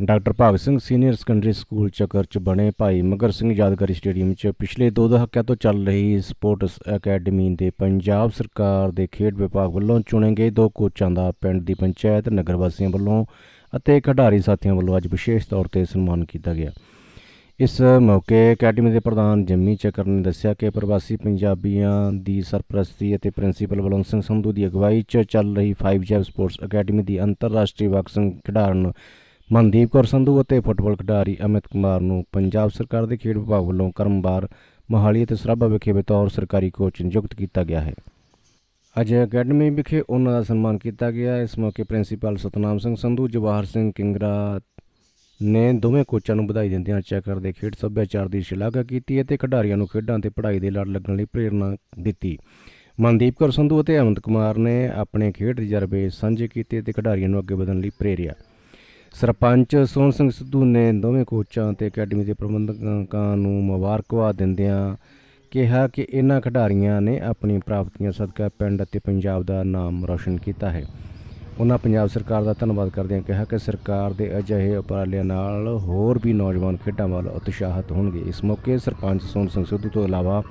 Doctor Bhagat Singh senior secondary school Chakar 'ਚ ਬਣੇ ਭਾਈ ਮਗਰ ਸਿੰਘ ਯਾਦਗਾਰੀ ਸਟੇਡੀਅਮ 'ਚ ਪਿਛਲੇ ਦੋ ਦਹਾਕਿਆਂ ਤੋਂ ਚੱਲ ਰਹੀ ਸਪੋਰਟਸ ਅਕੈਡਮੀ ਦੇ ਪੰਜਾਬ ਸਰਕਾਰ ਦੇ ਖੇਡ ਵਿਭਾਗ ਵੱਲੋਂ ਚੁਣੇ ਗਏ ਦੋ ਕੋਚਾਂ ਦਾ ਪਿੰਡ ਦੀ ਪੰਚਾਇਤ ਨਗਰ ਵਾਸੀਆਂ ਵੱਲੋਂ ਅਤੇ ਖਿਡਾਰੀ ਸਾਥੀਆਂ ਵੱਲੋਂ ਅੱਜ ਵਿਸ਼ੇਸ਼ ਤੌਰ ਤੇ ਸਨਮਾਨ ਕੀਤਾ ਗਿਆ। ਇਸ ਮੌਕੇ ਅਕੈਡਮੀ ਦੇ ਪ੍ਰਧਾਨ ਜੰਮੀ ਚੱਕਰ ਨੇ ਦੱਸਿਆ ਕਿ ਪ੍ਰਵਾਸੀ ਪੰਜਾਬੀਆਂ ਦੀ ਸਰਪ੍ਰਸਤੀ ਅਤੇ ਪ੍ਰਿੰਸੀਪਲ ਬਲਵੰਤ ਸਿੰਘ ਸੰਧੂ ਦੀ ਅਗਵਾਈ 'ਚ ਚੱਲ ਰਹੀ 5 ਜੈਬ ਸਪੋਰਟਸ ਅਕੈਡਮੀ ਦੀ ਅੰਤਰਰਾਸ਼ਟਰੀ ਬਾਕਸਿੰਗ ਖਿਡਾਰਨ ਮਨਦੀਪ ਕੌਰ ਸੰਧੂ ਅਤੇ ਫੁੱਟਬਾਲ ਖਿਡਾਰੀ ਅਮਿਤ ਕੁਮਾਰ ਨੂੰ ਪੰਜਾਬ ਸਰਕਾਰ ਦੇ ਖੇਡ ਵਿਭਾਗ ਵੱਲੋਂ ਕਰਮਵਾਰ ਮੋਹਾਲੀ ਅਤੇ ਸਰਾਭਾ ਵਿਖੇ ਬਤੌਰ ਸਰਕਾਰੀ ਕੋਚ ਨਿਯੁਕਤ ਕੀਤਾ ਗਿਆ ਹੈ। ਅੱਜ ਅਕੈਡਮੀ ਵਿਖੇ ਉਹਨਾਂ ਦਾ ਸਨਮਾਨ ਕੀਤਾ ਗਿਆ। ਇਸ ਮੌਕੇ ਪ੍ਰਿੰਸੀਪਲ ਸਤਨਾਮ ਸਿੰਘ ਸੰਧੂ, ਜਵਾਹਰ ਸਿੰਘ ਕਿੰਗਰਾ ਨੇ ਦੋਵੇਂ ਕੋਚਾਂ ਨੂੰ ਵਧਾਈ ਦਿੰਦਿਆਂ ਚੱਕਰ ਦੇ ਖੇਡ ਸੱਭਿਆਚਾਰ ਦੀ ਸ਼ਲਾਘਾ ਕੀਤੀ ਅਤੇ ਖਿਡਾਰੀਆਂ ਨੂੰ ਖੇਡਾਂ ਤੇ ਪੜ੍ਹਾਈ ਦੇ ਲੜ ਲੱਗਣ ਲਈ ਪ੍ਰੇਰਨਾ ਦਿੱਤੀ। ਮਨਦੀਪ ਕੌਰ ਸੰਧੂ ਅਤੇ ਅਮਿਤ ਕੁਮਾਰ ਨੇ ਆਪਣੇ ਖੇਡ ਤਜਰਬੇ ਸਾਂਝੇ ਕੀਤੇ ਅਤੇ ਖਿਡਾਰੀਆਂ ਨੂੰ ਅੱਗੇ ਵਧਣ ਲਈ ਪ੍ਰੇਰਿਆ। ਸਰਪੰਚ ਸੋਹਣ ਸਿੰਘ ਸਿੱਧੂ ਨੇ ਦੋਵੇਂ ਕੋਚਾਂ ਤੇ ਅਕੈਡਮੀ ਦੇ ਪ੍ਰਬੰਧਕਾਂ ਨੂੰ ਮੁਬਾਰਕਬਾਦ ਦਿੰਦਿਆਂ ਕਿਹਾ ਕਿ ਇਹਨਾਂ ਖਿਡਾਰੀਆਂ ਨੇ ਆਪਣੀ ਪ੍ਰਾਪਤੀਆਂ ਸਦਕਾ ਪਿੰਡ ਅਤੇ ਪੰਜਾਬ ਦਾ ਨਾਮ ਰੌਸ਼ਨ ਕੀਤਾ ਹੈ। ਉਹਨਾਂ ਪੰਜਾਬ ਸਰਕਾਰ ਦਾ ਧੰਨਵਾਦ ਕਰਦਿਆਂ ਕਿਹਾ ਕਿ ਸਰਕਾਰ ਦੇ ਅਜਿਹੇ ਉਪਰਾਲਿਆਂ ਨਾਲ ਹੋਰ ਵੀ ਨੌਜਵਾਨ ਖੇਡਾਂ ਵੱਲ ਉਤਸ਼ਾਹਿਤ ਹੋਣਗੇ। ਇਸ ਮੌਕੇ ਸਰਪੰਚ ਸੋਹਣ ਸਿੰਘ ਸਿੱਧੂ ਤੋਂ ਇਲਾਵਾ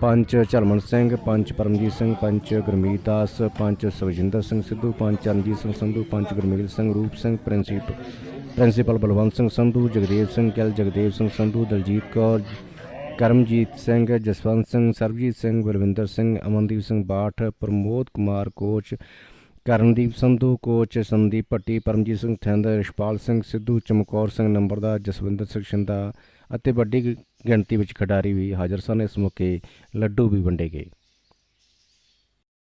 ਪੰਚ ਚਰਮਨ ਸਿੰਘ ਪੰਚ ਪਰਮਜੀਤ ਸਿੰਘ ਪੰਚ ਗੁਰਮੀਤ ਦਾਸ ਪੰਚ ਸੁਖਜਿੰਦਰ ਸਿੰਘ ਸਿੱਧੂ ਪੰਚ ਚਰਨਜੀਤ ਸਿੰਘ ਸੰਧੂ ਪੰਚ Gurmel Singh, Roop Singh, ਪ੍ਰਿੰਸੀਪ, principal Balwant Singh Sandhu, Jagdev Singh Gill, Jagdev Singh Sandhu, Daljit Kaur, Karamjit Singh, Jaswant Singh, Sarabjit Singh Balwinder Singh, Amandeep Singh Bath, Pramod Kumar coach Karandeep Sandhu, coach Sandeep Bhatti, Paramjit Singh Thind, Rishpal Singh Sidhu, Chamkaur Singh ਨੰਬਰਦਾਰ ਜਸਵਿੰਦਰ ਸਿੰਘ ਸ਼ਿੰਦਾ ਅਤੇ ਵੱਡੀ ਗਿ- ਗਿਣਤੀ ਵਿੱਚ ਖਿਡਾਰੀ ਵੀ ਹਾਜ਼ਰ ਸਨ। ਇਸ ਮੌਕੇ ਲੱਡੂ ਵੀ ਵੰਡੇ ਗਏ।